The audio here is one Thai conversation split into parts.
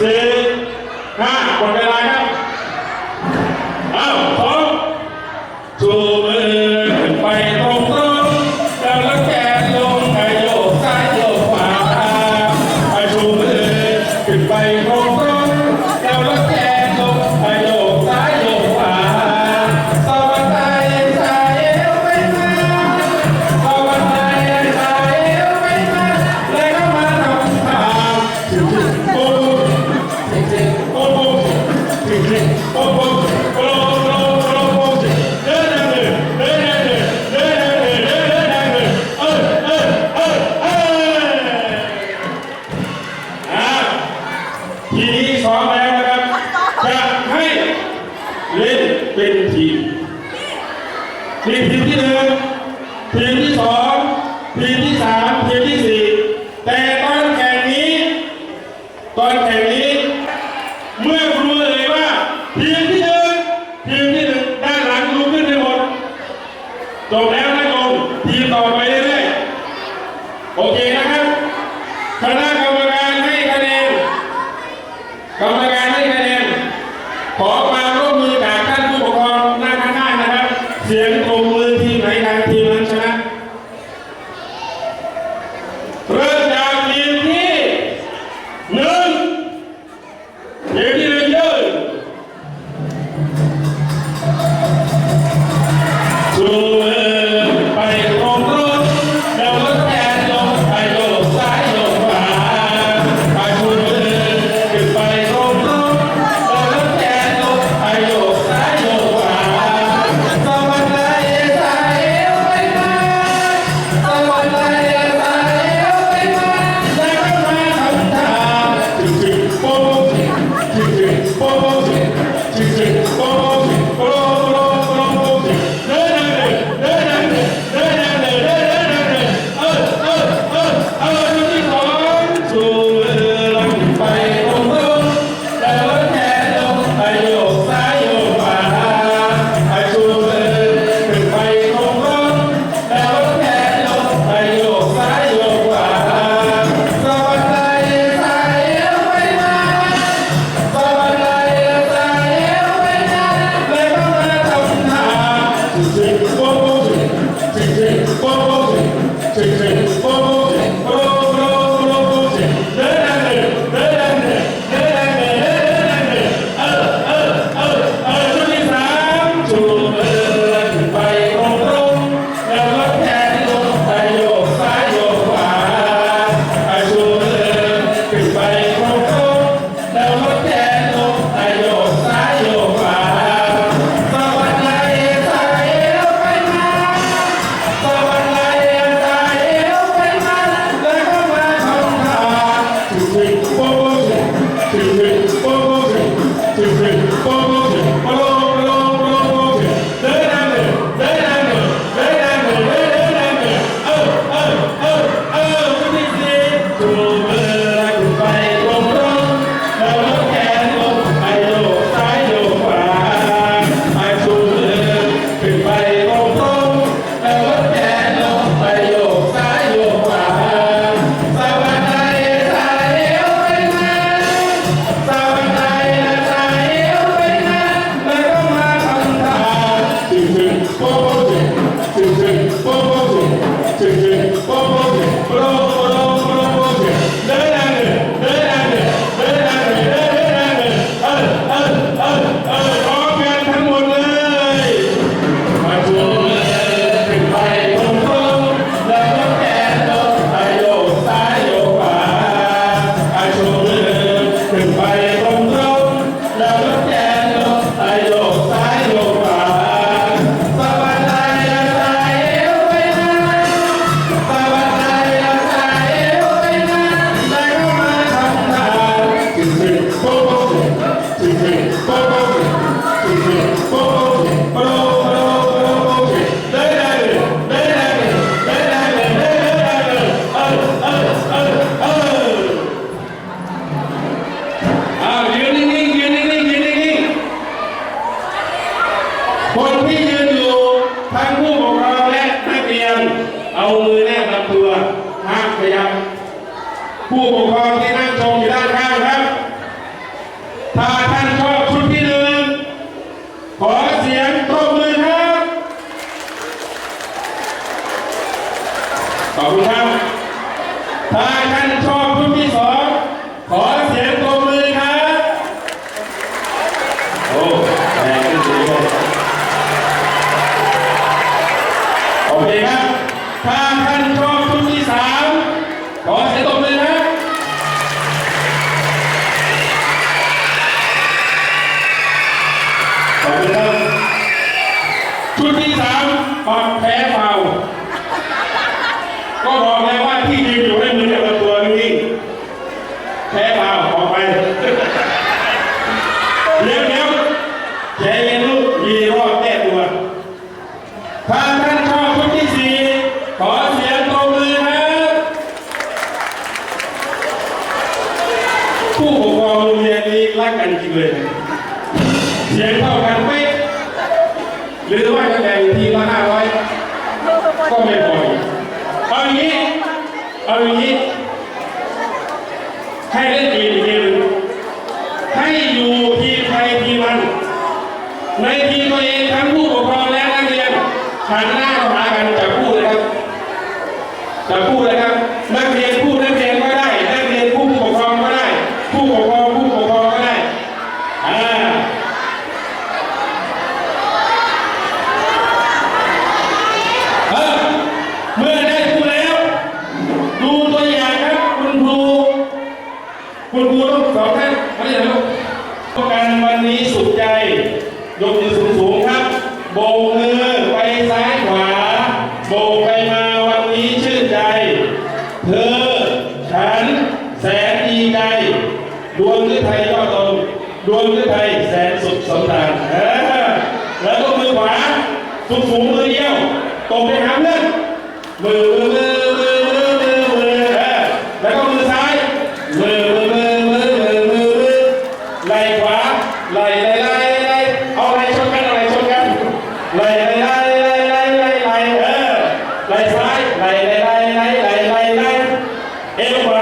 สี่ห้ากดเวลา Bien, ท่านชอบชุดที่สามขอเสีตบมือนะขอบคุณคชุดที่สามความแพ้ความ หรือว่าจะแบ่งทีละห้าร้อยก็ไม่บ่อยเอาอย่างนี้เอาอย่างนี้ กันวันนี้สุดใจ ยกมือสูงสูงครับ โบกมือไปซ้ายขวา โบกไปมาวันนี้ชื่นใจ เธอ ฉัน แสนดีใจ ดวงฤทัยยอดตรงดวงฤทัย এরকম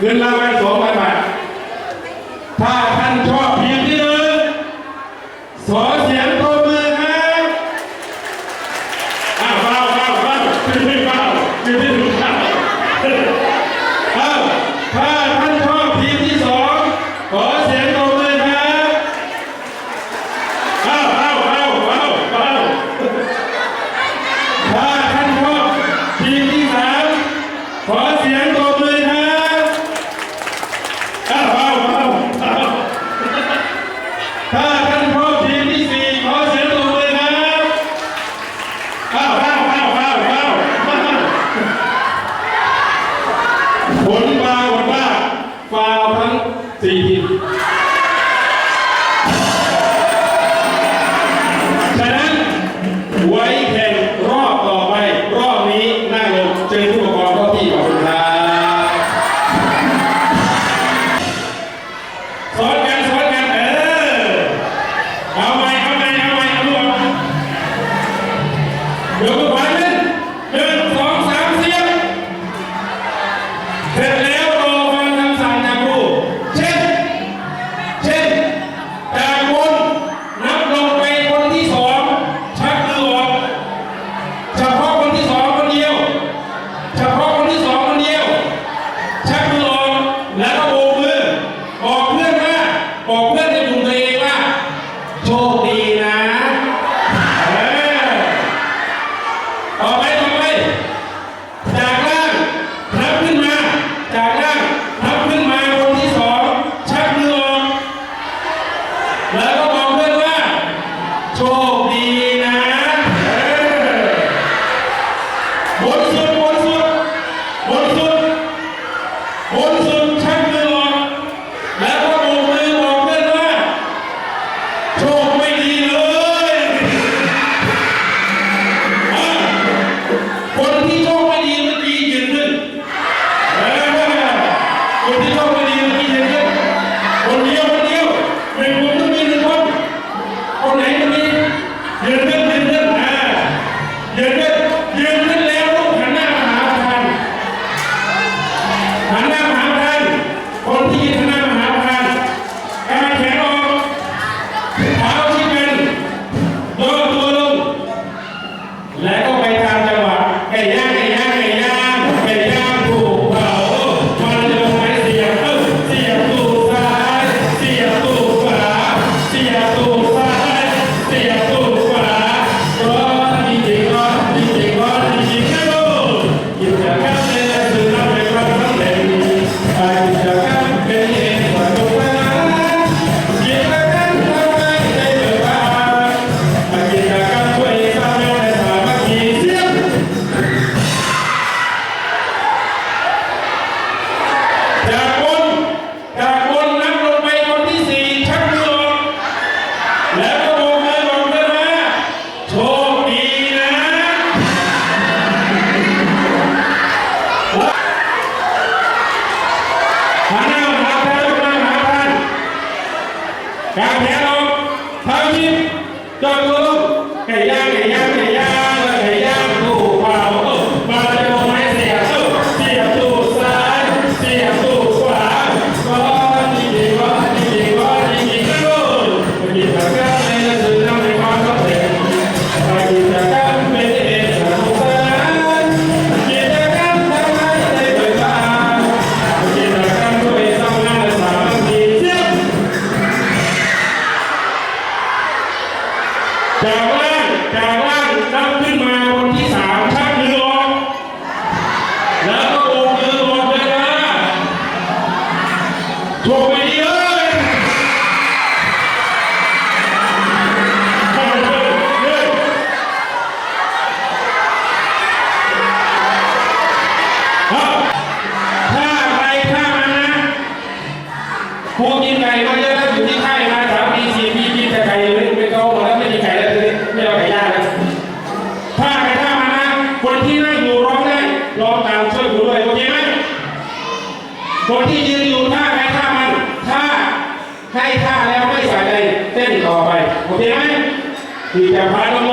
เงินรางวัลสองพันบาท Come on. ู่ด้วยโอเคไหมคนที่ยืนอยู่ท่าไหนท่ามันท่าให้ท่าแล้วไม่ใส่ใจเต้นต่อไปโอเคไหมที่จะพาลง